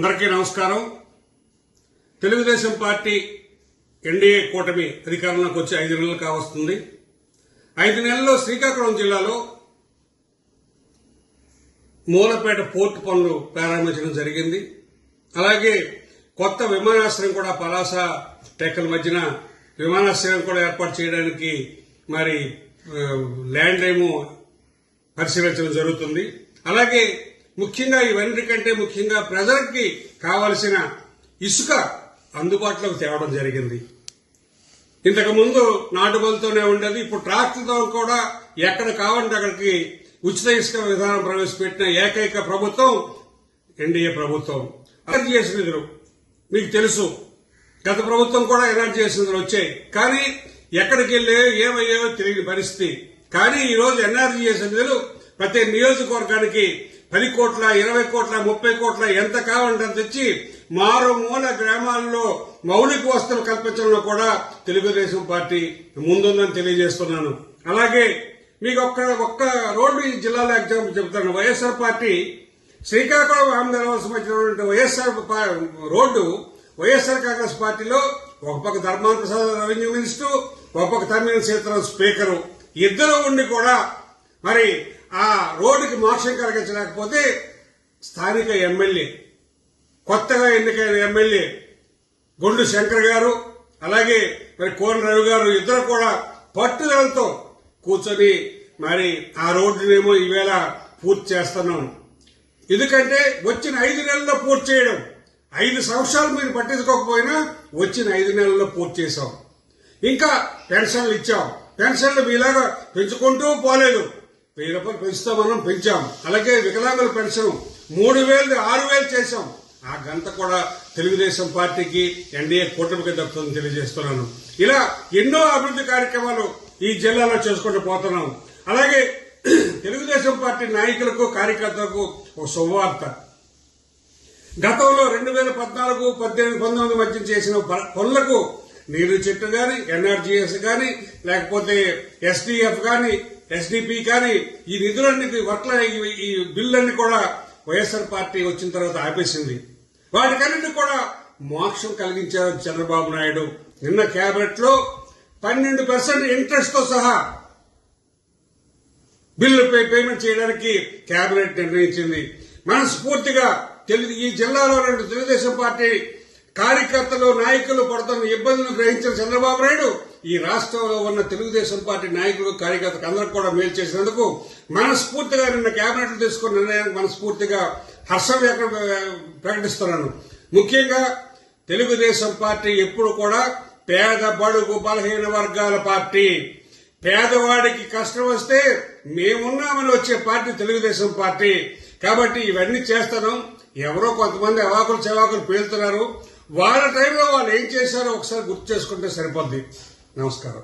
అందరికీ నమస్కారం. Telugu Desam party NDA కూటమి అధికారంలోకి వచ్చి ఐదు నెలలు కావస్తుంది. ఐదు నెలల్లో శ్రీకాకుళం జిల్లాలో మూలపేట పోర్టు పనులు ప్రారంభించడం జరిగింది. అలాగే కొత్త విమానాశ్రయం కూడా పలాస టెక్కల మధ్యన విమానాశ్రయం కూడా ఏర్పాటు చేయడానికి మరి ల్యాండ్ ఏమో పరిశీలించడం జరుగుతుంది. అలాగే ముఖ్యంగా ఇవన్నిటికంటే ముఖ్యంగా ప్రజలకి కావలసిన ఇసుక అందుబాటులోకి తేవడం జరిగింది. ఇంతకు ముందు నాటుబలతోనే ఉండేది ఇప్పుడు ట్రాక్టర్తో కూడా ఎక్కడ కావాలంటే అక్కడికి ఉచిత ఇసుక విధానం ప్రవేశపెట్టిన ఏకైక ప్రభుత్వం ఎన్డీఏ ప్రభుత్వం. ఎనర్జీ చేసిన నిధులు మీకు తెలుసు. గత ప్రభుత్వం కూడా ఎనర్జీ చేసిన నిధులు వచ్చాయి. కానీ ఎక్కడికి వెళ్ళాయో ఏమయ్యాయో తెలియని పరిస్థితి. కానీ ఈరోజు ఎన్ఆర్జీ చేసిన నిధులు ప్రతి నియోజకవర్గానికి పది కోట్ల ఇరవై కోట్ల ముప్పై కోట్ల ఎంత కావాలంటే తెచ్చి మారుమూల గ్రామాల్లో మౌలిక వసతులు కల్పించడంలో కూడా తెలుగుదేశం పార్టీ ముందుందని తెలియజేస్తున్నాను. అలాగే మీకు ఒక్క ఒక్క రోడ్డు ఈ జిల్లాలో ఎగ్జాంపుల్ చెబుతాను వైఎస్ఆర్ పార్టీ శ్రీకాకుళం ఆంధ్రవలస వచ్చినటువంటి వైఎస్ఆర్ రోడ్డు వైఎస్ఆర్ కాంగ్రెస్ పార్టీలో ఒక పక్క ధర్మాన ప్రసాద్ రెవెన్యూ మినిస్టర్ ఒక పక్క తమ్మిన సీతారాం స్పీకరు. ఇద్దరు ఉండి కూడా మరి ఆ రోడ్డుకి మోక్షం కలిగించలేకపోతే స్థానిక ఎమ్మెల్యే కొత్తగా ఎన్నికైన ఎమ్మెల్యే గొండు శంకర్ గారు అలాగే మరి కోన రవి గారు ఇద్దరు కూడా పట్టుదలతో కూర్చొని మరి ఆ రోడ్డునేమో ఈవేళ పూర్తి చేస్తున్నాం. ఎందుకంటే వచ్చిన ఐదు నెలల్లో పూర్తి చేయడం ఐదు సంవత్సరాలు మీరు పట్టించుకోకపోయినా వచ్చిన ఐదు నెలల్లో పూర్తి చేశాం. ఇంకా పెన్షన్లు ఇచ్చాం. పెన్షన్లు మీలాగా పెంచుకుంటూ పోలేదు. వెయ్యి రూపాయలు మనం పెంచాం. అలాగే వికలాంగుల పెన్షన్ మూడు వేలు ఆరు వేలు చేశాం. ఆ గంత కూడా తెలుగుదేశం పార్టీకి ఎన్డీఏ కూటమికి దక్కుతుందని తెలియజేస్తున్నాను. ఇలా ఎన్నో అభివృద్ధి కార్యక్రమాలు ఈ జిల్లాలో చేసుకుంటూ పోతున్నాం. అలాగే తెలుగుదేశం పార్టీ నాయకులకు కార్యకర్తలకు ఒక శుభవార్త. గతంలో రెండు వేల పద్నాలుగు పద్దెనిమిది పంతొమ్మిది మధ్య చేసిన ప- పనులకు నీరు చెట్టు కానీ ఎన్ఆర్జీఎస్ కానీ లేకపోతే ఎస్డిఎఫ్ కానీ ఎస్డిపి కానీ ఈ నిధులన్నీ వర్క్ల ఈ- ఈ బిల్లులన్నీ కూడా వైఎస్ఆర్ పార్టీ వచ్చిన తర్వాత ఆపేసింది. వాటికన్నిటి కూడా మోక్షం కలిగించారు చంద్రబాబు నాయుడు. నిన్న క్యాబినెట్లో పన్నెండు పర్సెంట్ ఇంట్రెస్ట్తో సహా బిల్లు పేమెంట్ చేయడానికి కేబినెట్ నిర్ణయించింది. మనస్ఫూర్తిగా తెలుగు ఈ జిల్లాలో రెండు తెలుగుదేశం పార్టీ కార్యకర్తలు నాయకులు పడుతున్న ఇబ్బందులు గ్రహించిన చంద్రబాబు నాయుడు ఈ రాష్ట్రంలో ఉన్న తెలుగుదేశం పార్టీ నాయకులు కార్యకర్తలకు అందరికి కూడా మేలు చేసినందుకు మనస్ఫూర్తిగా నిన్న కేబినెట్ తీసుకున్న నిర్ణయానికి మనస్ఫూర్తిగా హర్షం ప్రకటిస్తున్నాను. ముఖ్యంగా తెలుగుదేశం పార్టీ ఎప్పుడు కూడా పేద బడుగు బలహీన వర్గాల పార్టీ. పేదవాడికి కష్టం వస్తే మేమున్నామని వచ్చే పార్టీ తెలుగుదేశం పార్టీ. కాబట్టి ఇవన్నీ చేస్తాను. ఎవరో కొంతమంది అవాకులు చెవాకులు పేలుతున్నారు. వాళ్ళ టైంలో వాళ్ళు ఏం చేశారో ఒకసారి గుర్తు చేసుకుంటే సరిపోద్ది. నమస్కారం